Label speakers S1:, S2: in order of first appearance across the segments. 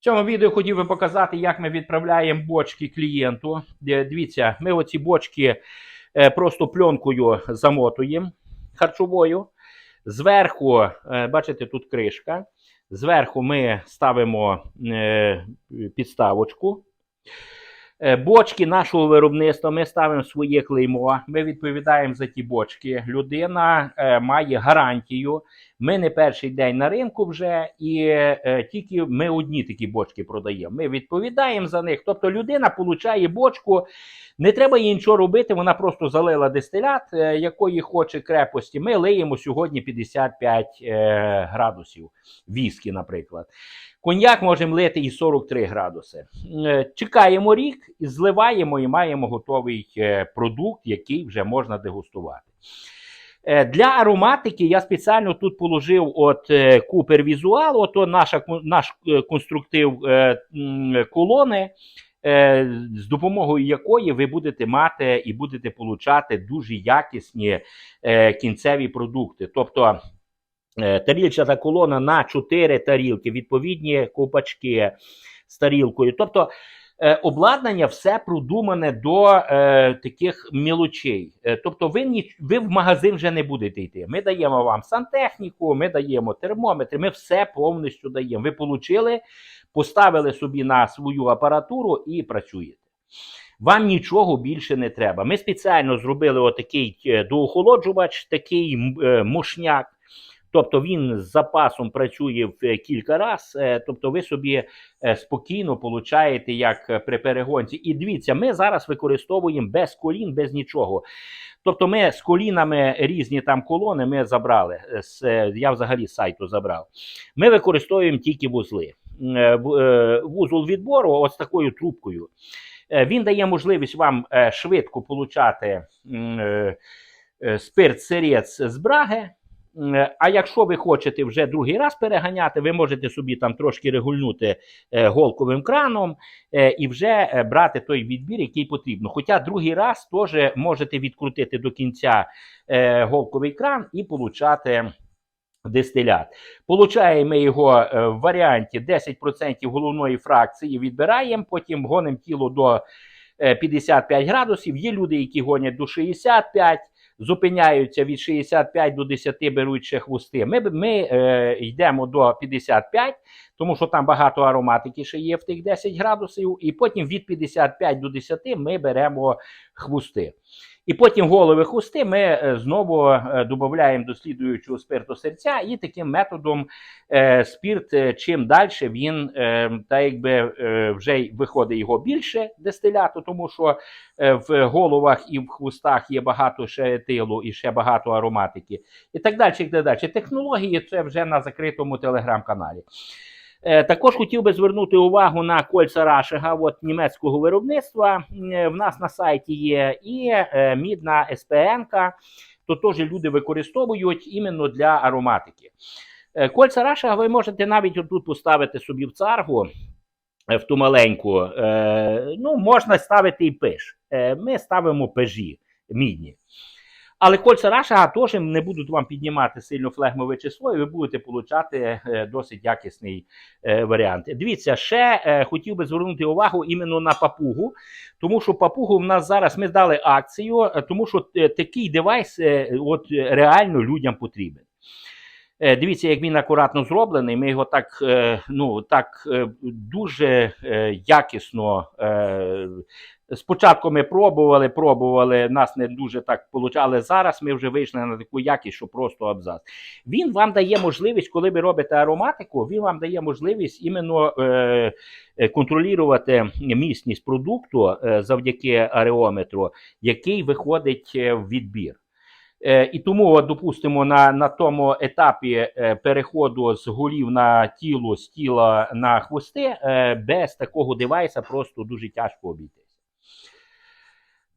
S1: В цьому відео хотів би показати, як ми відправляємо бочки клієнту. Дивіться, ми оці бочки е, просто пленкою замотуємо харчовою. Зверху, е, бачите, тут кришка. Зверху ми ставимо е, підставочку. Е, Бочки нашого виробництва ми ставимо своє клеймо. Ми відповідаємо за ті бочки. Людина е, має гарантію. Ми не перший день на ринку вже, і е, тільки ми одні такі бочки продаємо. Ми відповідаємо за них. Тобто людина получає бочку, не треба їй нічого робити. Вона просто залила дистилят, якої хоче крепості. Ми лиємо сьогодні 55 е, градусів віскі, наприклад. Коньяк можемо лити і 43 градуси. Е, Чекаємо рік, зливаємо і маємо готовий е, продукт, який вже можна дегустувати. Е, Для ароматики я спеціально тут положив от Cooper Visual, ото наша, наш конструктив колони, з допомогою якої ви будете мати і будете получати дуже якісні кінцеві продукти. Тобто е, тарілчата колона на 4 тарілки, відповідні ковпачки з тарілкою. Тобто е, обладнання все продумане до е, таких мілочей. Е, тобто, ви, ні, ви в магазин вже не будете йти. Ми даємо вам сантехніку, ми даємо термометри, ми все повністю даємо. Ви отримали, поставили собі на свою апаратуру і працюєте. Вам нічого більше не треба. Ми спеціально зробили отакий доохолоджувач, такий м, мощняк. Тобто він з запасом працює в е, кілька разів, тобто ви собі е, спокійно получаєте як е, при перегонці. І дивіться, ми зараз використовуємо без колін, без нічого. Тобто, ми з колінами різні там колони ми забрали. е, е, я взагалі з сайту забрав. Ми використовуємо тільки вузли. Е, е, Вузол відбору ось такою трубкою. Е, Він дає можливість вам е, швидко получати е, е, спирт сирець з браги. М, А якщо ви хочете вже другий раз переганяти, ви можете собі там трошки регульнути е, голковим краном е, і вже е, брати той відбір, який потрібно. Хоча другий раз теж можете відкрутити до кінця е, голковий кран і получати дистилят. Получаємо його е, в варіанті 10% головної фракції, відбираємо, потім гонимо тіло до е, 55 градусів. Є люди, які гонять до 65, зупиняються від 65 до 10, беруть ще хвости. Ми, ми е, йдемо до 55, тому що там багато ароматики ще є в тих 10 градусів, і потім від 55 до 10 ми беремо хвости. І потім голови хвости ми е, знову е, додаємо до слідуючого спирту серця, і таким методом е, спирт, чим далі він та якби вже виходить його більше дистиляту, тому що в головах і в хвостах є багато ще етилу і ще багато ароматики, і так далі. І так далі. Технології це вже на закритому телеграм-каналі. Е, Також хотів би звернути увагу на кольця Рашига, от німецького виробництва. Е, В нас на сайті є і е, мідна СПН, то теж люди використовують іменно для ароматики. Кольця Рашига ви можете навіть отут поставити собі в царгу. В ту маленьку, ну, можна ставити і пиш. Ми ставимо пежі мідні. Але кольця Раша теж не будуть вам піднімати сильно флегмове число, і ви будете получати е, досить якісний е, варіант. Дивіться, ще е, хотів би звернути увагу іменно на папугу, тому що папугу в нас зараз ми здали акцію, тому що такий девайс от, реально людям потрібен. Е, Дивіться, як він акуратно зроблений. Ми його так, е, ну, так е, дуже якісно. Спочатку ми пробували, пробували, нас не дуже так але зараз ми вже вийшли на таку якість, що просто абзац. Він вам дає можливість, коли ви робите ароматику, він вам дає можливість іменно е, контролювати міцність продукту завдяки ареометру, який виходить в відбір. Е, і тому, допустимо, на, на тому етапі е, переходу з голів на тіло, з тіла на хвости, е, без такого девайса просто дуже тяжко обійтись.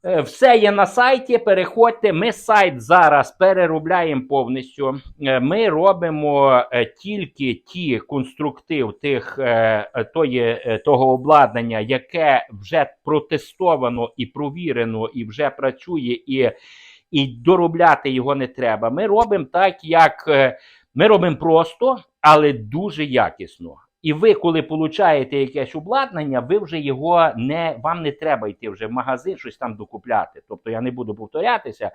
S1: Е, Все є на сайті. Переходьте. Ми сайт зараз переробляємо повністю. Ми робимо тільки ті конструктив тих тої, того обладнання, яке вже протестовано і провірено, і вже працює, і, і доробляти його не треба. Ми робимо так, як е, ми робимо просто, але дуже якісно. І ви, коли получаєте якесь обладнання, ви вже його не вам не треба йти вже в магазин, щось там докупляти. Тобто я не буду повторятися.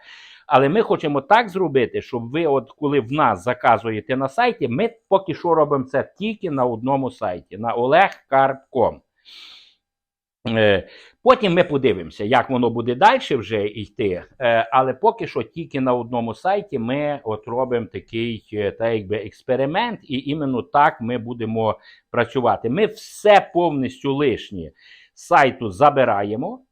S1: Але ми хочемо так зробити, щоб ви, от коли в нас заказуєте на сайті, ми поки що робимо це тільки на одному сайті на olegcarb.com. Е, Потім ми подивимося, як воно буде далі вже йти. Е, Але поки що тільки на одному сайті ми от робимо такий е, та якби експеримент, і іменно так ми будемо працювати. Ми все повністю лишнє сайту забираємо.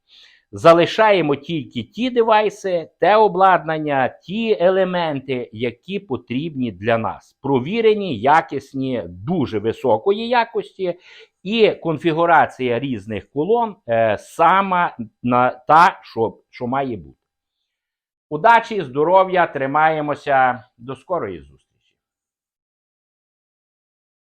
S1: Залишаємо тільки ті девайси, те обладнання, ті елементи, які потрібні для нас. Провірені, якісні, дуже високої якості, і конфігурація різних колон е, сама на та, що, що має бути. Удачі, здоров'я, тримаємося. До скорої зустрічі!